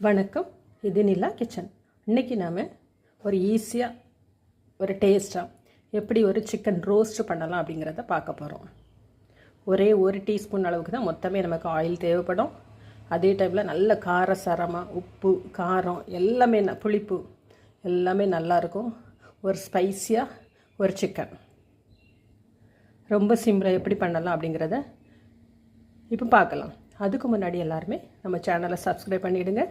வணக்கம். இது நிலா கிச்சன். இன்றைக்கி நாம் ஒரு ஈஸியாக ஒரு டேஸ்ட்டாக எப்படி ஒரு சிக்கன் ரோஸ்ட் பண்ணலாம் அப்படிங்கிறத பார்க்க போகிறோம் ஒரே ஒரு டீஸ்பூன் அளவுக்கு தான் மொத்தமே நமக்கு ஆயில் தேவைப்படும். அதே டைமில் நல்ல காரசாரமாக உப்பு காரம் எல்லாமே ந- புளிப்பு எல்லாமே நல்லாயிருக்கும் ஒரு ஸ்பைஸியாக ஒரு சிக்கன் ரொம்ப சிம்பிளாக எப்படி பண்ணலாம் அப்படிங்கிறத இப்போ பார்க்கலாம். அதுக்கு முன்னாடி எல்லாருமே நம்ம சேனலை சப்ஸ்கிரைப் பண்ணிவிடுங்க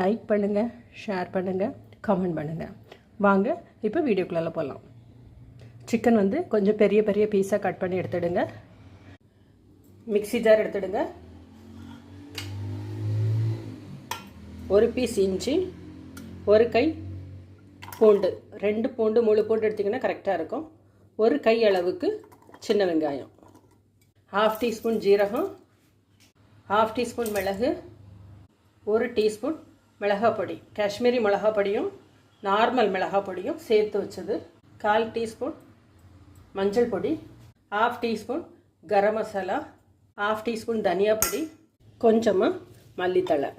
லைக் பண்ணுங்கள் ஷேர் பண்ணுங்கள் கமெண்ட் பண்ணுங்கள் வாங்க இப்போ வீடியோக்குள்ளே போகலாம் சிக்கன் வந்து கொஞ்சம் பெரிய பெரிய பீஸாக கட் பண்ணி எடுத்துடுங்க. Mixie jar எடுத்துடுங்க. ஒரு பீஸ் இஞ்சி ஒரு கை பூண்டு. ரெண்டு பூண்டு முழு பூண்டு எடுத்திங்கன்னா கரெக்டாக இருக்கும். ஒரு கை அளவுக்கு சின்ன வெங்காயம். ஹாஃப் டீஸ்பூன் ஜீரகம். ஹாஃப் டீஸ்பூன் மிளகு. ஒரு டீஸ்பூன் மிளகாப்பொடி. காஷ்மீரி மிளகாப்பொடியும் நார்மல் மிளகாப்பொடியும் சேர்த்து வச்சது. கால் டீஸ்பூன் மஞ்சள் பொடி half teaspoon garam masala half teaspoon தனியா பொடி கொஞ்சமாக மல்லித்தழை.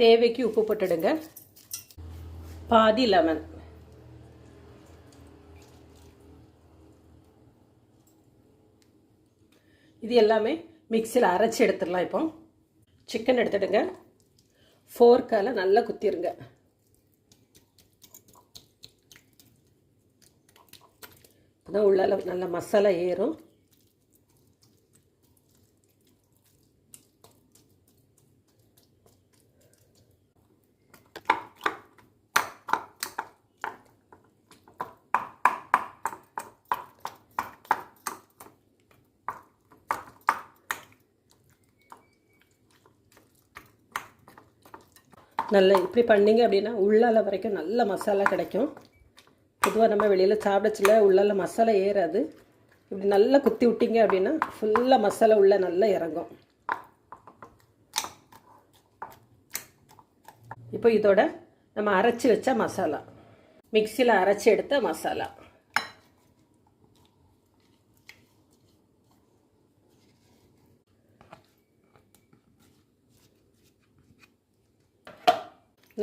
தேவைக்கு உப்பு போட்டுடுங்க. பாதி லெமன். இது எல்லாமே மிக்சியில் அரைச்சி எடுத்துடலாம் இப்போ. சிக்கன் எடுத்துடுங்க. ஃபோர்க்கால் நல்லா குத்திருங்க. அப்பதான் உள்ளால நல்லா மசாலா ஏறும். நல்ல இப்படி பண்ணீங்க அப்படின்னா உள்ளால வரைக்கும் நல்ல மசாலா கிடைக்கும். பொதுவாக நம்ம வெளியில் சாப்பிடச்சில உள்ளால மசாலா ஏறாது. இப்படி நல்லா குத்தி விட்டிங்க அப்படின்னா ஃபுல்லாக மசாலா உள்ளே நல்லா இறங்கும். இப்போ இதோட நம்ம அரைச்சி வச்ச மசாலா. மிக்சியில் அரைச்சி எடுத்த மசாலா.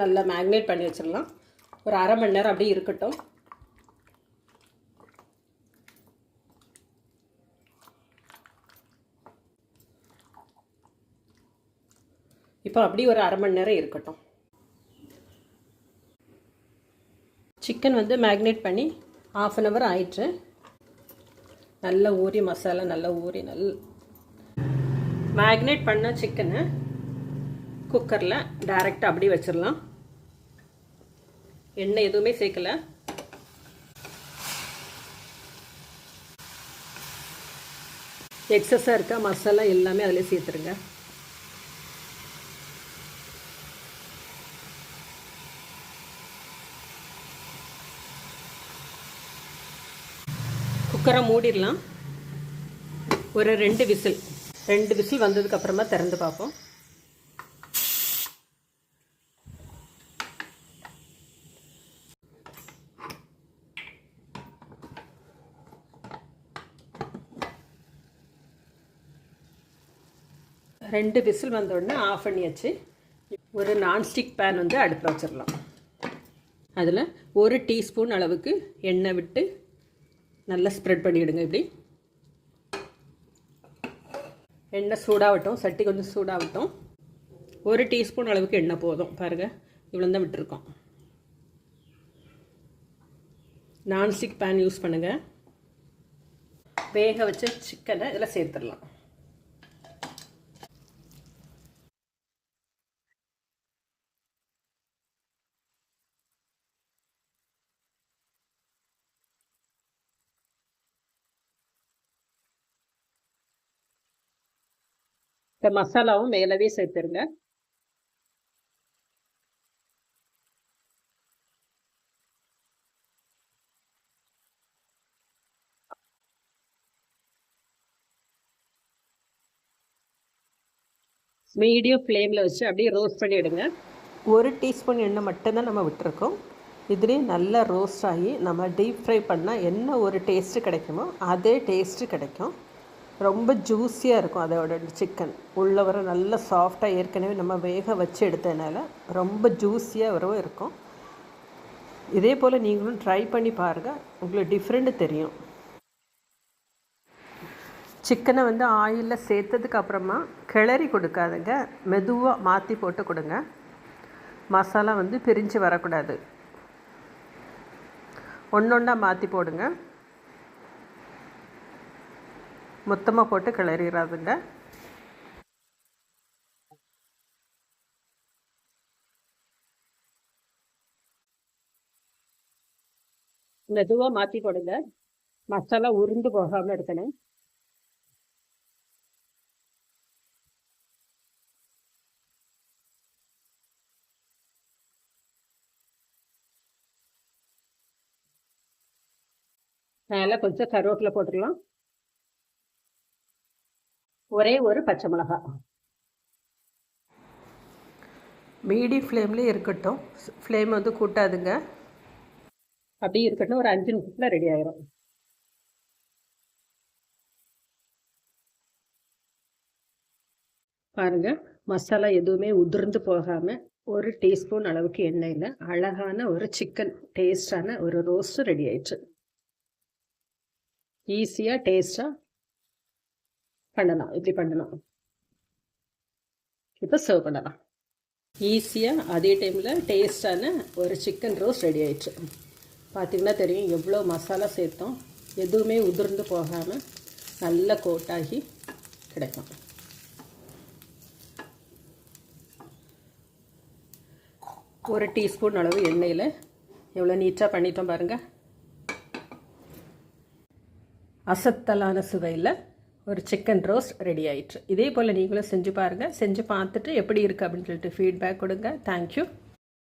நல்லா மேக்னேட் பண்ணி வச்சிடலாம் ஒரு அரை மணி நேரம் அப்படியே இருக்கட்டும். இப்போ அப்படியே ஒரு அரை மணி நேரம் இருக்கட்டும். சிக்கன் வந்து மேக்னேட் பண்ணி ஆஃப் அன் ஹவர் ஆயிட்டு நல்லா ஊறி மசாலா நல்லா ஊறி நல் மேக்னேட் பண்ண சிக்கனை குக்கரில் டைரெக்டாக அப்படியே வச்சிடலாம் எண்ணெய் எதுவுமே சேர்க்கல. எக்ஸஸாக இருக்க மசாலா எல்லாமே அதில் சேர்த்துருங்க. குக்கரை மூடிடலாம். ஒரு ரெண்டு விசில். ரெண்டு விசில் வந்ததுக்கப்புறமா திறந்து பார்ப்போம். ரெண்டு விசில் வந்தோடனே ஆஃப் பண்ணியாச்சு. ஒரு நான்ஸ்டிக் பேன் வந்து அடுப்பில் வச்சிடலாம் அதில் ஒரு டீஸ்பூன் அளவுக்கு எண்ணெய் விட்டு நல்லா ஸ்ப்ரெட் பண்ணிவிடுங்க இப்படி. எண்ணெய் சூடாகட்டும் சட்டி கொஞ்சம் சூடாகட்டும். ஒரு டீஸ்பூன் அளவுக்கு எண்ணெய் போதும். பாருங்கள் இவ்வளோ தான் விட்டுருக்கோம். நான்ஸ்டிக் பேன் யூஸ் பண்ணுங்கள் வேக வச்ச சிக்கனை இதில் சேர்த்துடலாம். இந்த மசாலாவும் மேலவே சேர்த்துருங்க. மீடியம் ஃப்ளேமில் வச்சு அப்படியே ரோஸ்ட் பண்ணி எடுங்க. ஒரு டீஸ்பூன் எண்ணெய் மட்டும்தான் நம்ம விட்டுருக்கோம். இதுலேயே நல்லா ரோஸ்ட் ஆகி நம்ம டீப் ஃப்ரை பண்ணால் என்ன ஒரு டேஸ்ட்டு கிடைக்குமோ அதே டேஸ்ட்டு கிடைக்கும். ரொம்ப ஜூஸியாக இருக்கும் அதோட சிக்கன் உள்ளே வர நல்ல சாஃப்டாக ஏற்கனவே நம்ம வேக வச்சு எடுத்ததுனால ரொம்ப ஜூஸியாக இருக்கும். இதே போல் நீங்களும் ட்ரை பண்ணி பாருங்கள் உங்களுக்கு டிஃப்ரெண்ட்டு தெரியும். சிக்கனை வந்து ஆயிலில் சேர்த்ததுக்கு அப்புறமா கிளறி கொடுக்காதுங்க. மெதுவாக மாற்றி போட்டு கொடுங்க. மசாலா வந்து பிரிஞ்சு வரக்கூடாது. ஒன்று ஒன்றா மாற்றி போடுங்க. மொத்தமாக போட்டு கிளறிடாதுங்க மெதுவாக மாற்றி போடுங்க. மசாலா உருண்டு போகாமல் எடுக்கணும். மேலே கொஞ்சம் கருவேப்பிலை போட்டுக்கலாம். ஒரே ஒரு பச்சை மிளகா. மீடியம் ஃப்ளேம்லேயே இருக்கட்டும். ஃப்ளேம் வந்து கூட்டாதுங்க. அப்படி இருக்கட்டும். ஒரு அஞ்சு நிமிஷத்தில் ரெடி ஆயிரும். பாருங்க. மசாலா எதுவுமே உதிர்ந்து போகாமல் ஒரு டீஸ்பூன் அளவுக்கு எண்ணெயில் அழகான ஒரு சிக்கன் டேஸ்டான ஒரு ரோஸ்ட்டு ரெடி ஆயிடுச்சு. ஈஸியாக டேஸ்ட்டாக பண்ணலாம் இப்படி பண்ணலாம். இப்போ சர்வ் பண்ணலாம். ஈஸியாக அதே டைமில் டேஸ்டான ஒரு சிக்கன் ரோஸ் ரெடி ஆயிடுச்சு. பார்த்திங்கன்னா தெரியும் எவ்வளோ மசாலா சேர்த்தோம். எதுவுமே உதிர்ந்து போகாமல் நல்ல கோட்டாகி கிடைக்கும். ஒரு டீஸ்பூன் அளவு எண்ணெயில் எவ்வளோ நீட்டாக பண்ணிட்டோம் பாருங்கள் அசத்தலான சுவையில் ஒரு சிக்கன் ரோஸ்ட் ரெடி ஆயிடுச்சு இதே போல் நீங்களும் செஞ்சு பாருங்கள் செஞ்சு பார்த்துட்டு எப்படி இருக்குது அப்படின்னு சொல்லிட்டு ஃபீட்பேக் கொடுங்க. தேங்க்யூ